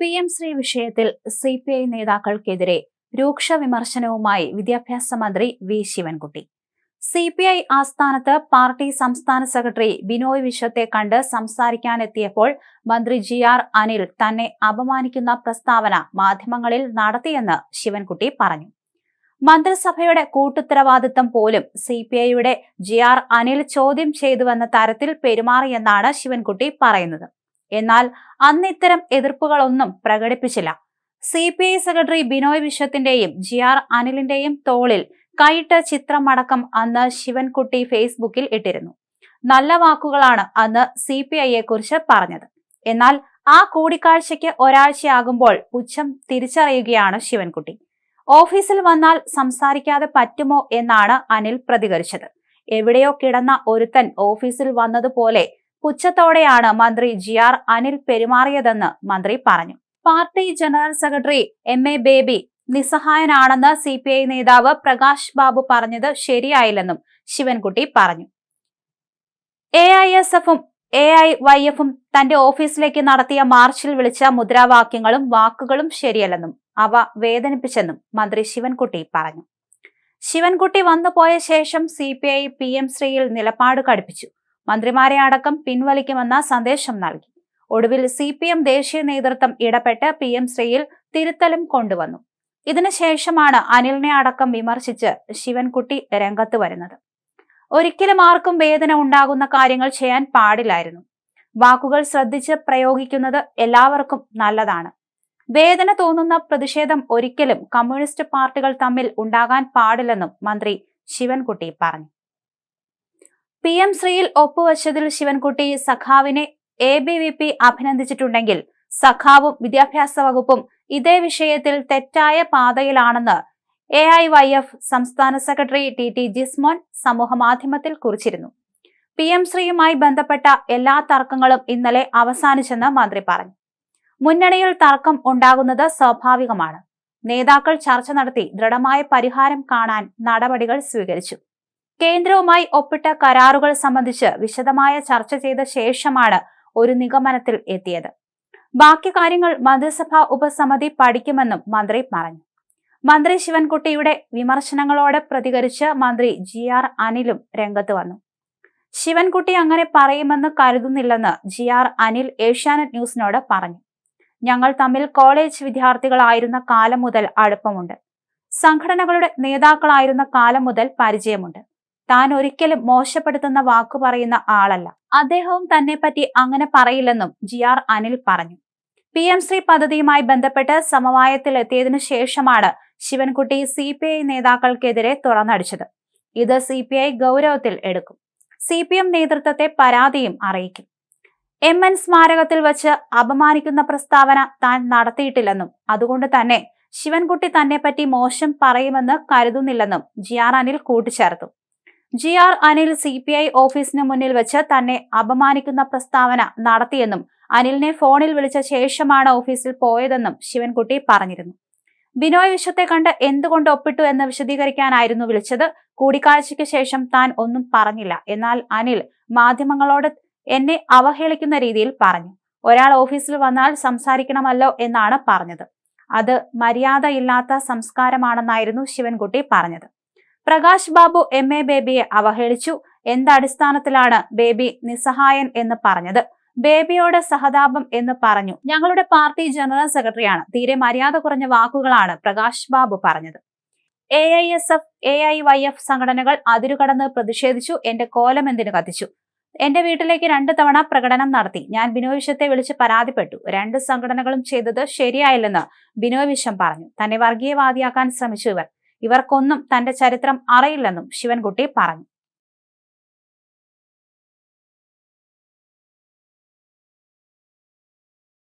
P M Shri വിഷയത്തിൽ C P I നേതാക്കൾക്കെതിരെ രൂക്ഷ വിമർശനവുമായി വിദ്യാഭ്യാസ മന്ത്രി V Sivankutty. C P I ആസ്ഥാനത്ത് പാർട്ടി സംസ്ഥാന സെക്രട്ടറി ബിനോയ് വിശ്വത്തെ കണ്ട് സംസാരിക്കാനെത്തിയപ്പോൾ മന്ത്രി ജി ആർ അനിൽ തന്നെ അപമാനിക്കുന്ന പ്രസ്താവന മാധ്യമങ്ങളിൽ നടത്തിയെന്ന് ശിവൻകുട്ടി പറഞ്ഞു. മന്ത്രിസഭയുടെ കൂട്ടുത്തരവാദിത്തം പോലും സി പി ഐയുടെ ജി ആർ അനിൽ ചോദ്യം ചെയ്തുവെന്ന തരത്തിൽ പെരുമാറിയെന്നാണ് ശിവൻകുട്ടി പറയുന്നത്. എന്നാൽ അന്ന് ഇത്തരം എതിർപ്പുകളൊന്നും പ്രകടിപ്പിച്ചില്ല. C P I secretary Binoy വിശ്വത്തിന്റെയും G R അനിലിന്റെയും തോളിൽ കൈയിട്ട ചിത്രമടക്കം അന്ന് ശിവൻകുട്ടി ഫേസ്ബുക്കിൽ ഇട്ടിരുന്നു. നല്ല വാക്കുകളാണ് അന്ന് സി പി ഐയെ കുറിച്ച് പറഞ്ഞത്. എന്നാൽ ആ കൂടിക്കാഴ്ചയ്ക്ക് ഒരാഴ്ചയാകുമ്പോൾ പുച്ഛം തിരിച്ചറിയുകയാണ് ശിവൻകുട്ടി. ഓഫീസിൽ വന്നാൽ സംസാരിക്കാതെ പറ്റുമോ എന്നാണ് അനിൽ പ്രതികരിച്ചത്. എവിടെയോ കിടന്ന ഒരുത്തൻ ഓഫീസിൽ വന്നതുപോലെ പുച്ഛത്തോടെയാണ് മന്ത്രി ജി ആർ അനിൽ പെരുമാറിയതെന്ന് മന്ത്രി പറഞ്ഞു. Party general secretary M A Baby നിസ്സഹായനാണെന്ന് C P I നേതാവ് പ്രകാശ് ബാബു പറഞ്ഞത് ശരിയായില്ലെന്നും ശിവൻകുട്ടി പറഞ്ഞു. എ ഐ എസ് എഫും എ ഐ വൈ എഫും തന്റെ ഓഫീസിലേക്ക് നടത്തിയ മാർച്ചിൽ വിളിച്ച മുദ്രാവാക്യങ്ങളും വാക്കുകളും ശരിയല്ലെന്നും അവ വേദനിപ്പിച്ചെന്നും മന്ത്രി ശിവൻകുട്ടി പറഞ്ഞു. ശിവൻകുട്ടി വന്നുപോയ ശേഷം C P I P M ശ്രീയിൽ നിലപാട് കടുപ്പിച്ചു. മന്ത്രിമാരെ അടക്കം പിൻവലിക്കുമെന്ന സന്ദേശം നൽകി. ഒടുവിൽ സി പി എം ദേശീയ നേതൃത്വം ഇടപെട്ട് പി എം ശ്രീയിൽ തിരുത്തലും കൊണ്ടുവന്നു. ഇതിനുശേഷമാണ് അനിലിനെ അടക്കം വിമർശിച്ച് ശിവൻകുട്ടി രംഗത്ത് വരുന്നത്. ഒരിക്കലും ആർക്കും വേദന ഉണ്ടാകുന്ന കാര്യങ്ങൾ ചെയ്യാൻ പാടില്ലായിരുന്നു. വാക്കുകൾ ശ്രദ്ധിച്ച് പ്രയോഗിക്കുന്നത് എല്ലാവർക്കും നല്ലതാണ്. വേദന തോന്നുന്ന പ്രതിഷേധം ഒരിക്കലും കമ്മ്യൂണിസ്റ്റ് പാർട്ടികൾ തമ്മിൽ ഉണ്ടാകാൻ പാടില്ലെന്നും മന്ത്രി ശിവൻകുട്ടി പറഞ്ഞു. പി എം ശ്രീയിൽ ഒപ്പുവച്ചതിൽ ശിവൻകുട്ടി സഖാവിനെ എ ബി വി പി അഭിനന്ദിച്ചിട്ടുണ്ടെങ്കിൽ സഖാവും വിദ്യാഭ്യാസ വകുപ്പും ഇതേ വിഷയത്തിൽ തെറ്റായ പാതയിലാണെന്ന് എ ഐ വൈ എഫ് സംസ്ഥാന സെക്രട്ടറി ടി ടി ജിസ്മോൻ സമൂഹമാധ്യമത്തിൽ കുറിച്ചിരുന്നു. പി എം ശ്രീയുമായി ബന്ധപ്പെട്ട എല്ലാ തർക്കങ്ങളും ഇന്നലെ അവസാനിച്ചെന്ന് മന്ത്രി പറഞ്ഞു. മുന്നണിയിൽ തർക്കം ഉണ്ടാകുന്നത് സ്വാഭാവികമാണ്. നേതാക്കൾ ചർച്ച നടത്തി ദൃഢമായ പരിഹാരം കാണാൻ നടപടികൾ സ്വീകരിച്ചു. കേന്ദ്രവുമായി ഒപ്പിട്ട കരാറുകൾ സംബന്ധിച്ച് വിശദമായ ചർച്ച ചെയ്ത ശേഷമാണ് ഒരു നിഗമനത്തിൽ എത്തിയത്. ബാക്കി കാര്യങ്ങൾ മന്ത്രിസഭാ ഉപസമിതി പഠിക്കുമെന്നും മന്ത്രി പറഞ്ഞു. മന്ത്രി ശിവൻകുട്ടിയുടെ വിമർശനങ്ങളോട് പ്രതികരിച്ച് മന്ത്രി ജി ആർ അനിലും രംഗത്ത് വന്നു. ശിവൻകുട്ടി അങ്ങനെ പറയുമെന്ന് കരുതുന്നില്ലെന്ന് ജി ആർ അനിൽ ഏഷ്യാനെറ്റ് ന്യൂസിനോട് പറഞ്ഞു. ഞങ്ങൾ തമ്മിൽ കോളേജ് വിദ്യാർത്ഥികളായിരുന്ന കാലം മുതൽ അടുപ്പമുണ്ട്. സംഘടനകളുടെ നേതാക്കളായിരുന്ന കാലം മുതൽ പരിചയമുണ്ട്. താൻ ഒരിക്കലും മോശപ്പെടുത്തുന്ന വാക്കു പറയുന്ന ആളല്ല. അദ്ദേഹവും തന്നെ പറ്റി അങ്ങനെ പറയില്ലെന്നും ജി ആർ അനിൽ പറഞ്ഞു. പി എം ശ്രീ പദ്ധതിയുമായി ബന്ധപ്പെട്ട് സമവായത്തിൽ എത്തിയതിനു ശേഷമാണ് ശിവൻകുട്ടി സി പി ഐ നേതാക്കൾക്കെതിരെ തുറന്നടിച്ചത്. ഇത് സി പി ഐ ഗൗരവത്തിൽ എടുക്കും. സി പി എം നേതൃത്വത്തെ പരാതിയും അറിയിക്കും. എം എൻ സ്മാരകത്തിൽ വച്ച് അപമാനിക്കുന്ന പ്രസ്താവന താൻ നടത്തിയിട്ടില്ലെന്നും അതുകൊണ്ട് തന്നെ ശിവൻകുട്ടി തന്നെപ്പറ്റി മോശം പറയുമെന്ന് കരുതുന്നില്ലെന്നും ജി ആർ അനിൽ കൂട്ടിച്ചേർത്തു. G R Anil C P I ഓഫീസിന് മുന്നിൽ വെച്ച് തന്നെ അപമാനിക്കുന്ന പ്രസ്താവന നടത്തിയെന്നും അനിലിനെ ഫോണിൽ വിളിച്ച ശേഷമാണ് ഓഫീസിൽ പോയതെന്നും ശിവൻകുട്ടി പറഞ്ഞിരുന്നു. ബിനോയ് വിശ്വത്തെ കണ്ട് എന്തുകൊണ്ട് ഒപ്പിട്ടു എന്ന് വിശദീകരിക്കാനായിരുന്നു വിളിച്ചത്. കൂടിക്കാഴ്ചയ്ക്ക് ശേഷം താൻ ഒന്നും പറഞ്ഞില്ല. എന്നാൽ അനിൽ മാധ്യമങ്ങളോട് എന്നെ അവഹേളിക്കുന്ന രീതിയിൽ പറഞ്ഞു. ഒരാൾ ഓഫീസിൽ വന്നാൽ സംസാരിക്കണമല്ലോ എന്നാണ് പറഞ്ഞത്. അത് മര്യാദയില്ലാത്ത സംസ്കാരമാണെന്നായിരുന്നു ശിവൻകുട്ടി പറഞ്ഞത്. പ്രകാശ് ബാബു എം എ ബേബിയെ അവഹേളിച്ചു. എന്തടിസ്ഥാനത്തിലാണ് ബേബി നിസ്സഹായൻ എന്ന് പറഞ്ഞത്? ബേബിയോട് സഹതാപം എന്ന് പറഞ്ഞു. ഞങ്ങളുടെ പാർട്ടി ജനറൽ സെക്രട്ടറിയാണ്. തീരെ മര്യാദ കുറഞ്ഞ വാക്കുകളാണ് പ്രകാശ് ബാബു പറഞ്ഞത്. A I S F A I Y F സംഘടനകൾ അതിരുകടന്ന് പ്രതിഷേധിച്ചു. എന്റെ കോലം എന്തിനു കത്തിച്ചു? എന്റെ വീട്ടിലേക്ക് രണ്ടു തവണ പ്രകടനം നടത്തി. ഞാൻ ബിനോയ് വിശ്വത്തെ വിളിച്ച് പരാതിപ്പെട്ടു. രണ്ട് സംഘടനകളും ചെയ്തത് ശരിയായില്ലെന്ന് ബിനോയ് വിശ്വം പറഞ്ഞു. തന്നെ വർഗീയവാദിയാക്കാൻ ശ്രമിച്ചു ഇവർ. ഇവർക്കൊന്നും തന്റെ ചരിത്രം അറിയില്ലെന്നും ശിവൻകുട്ടി പറഞ്ഞു.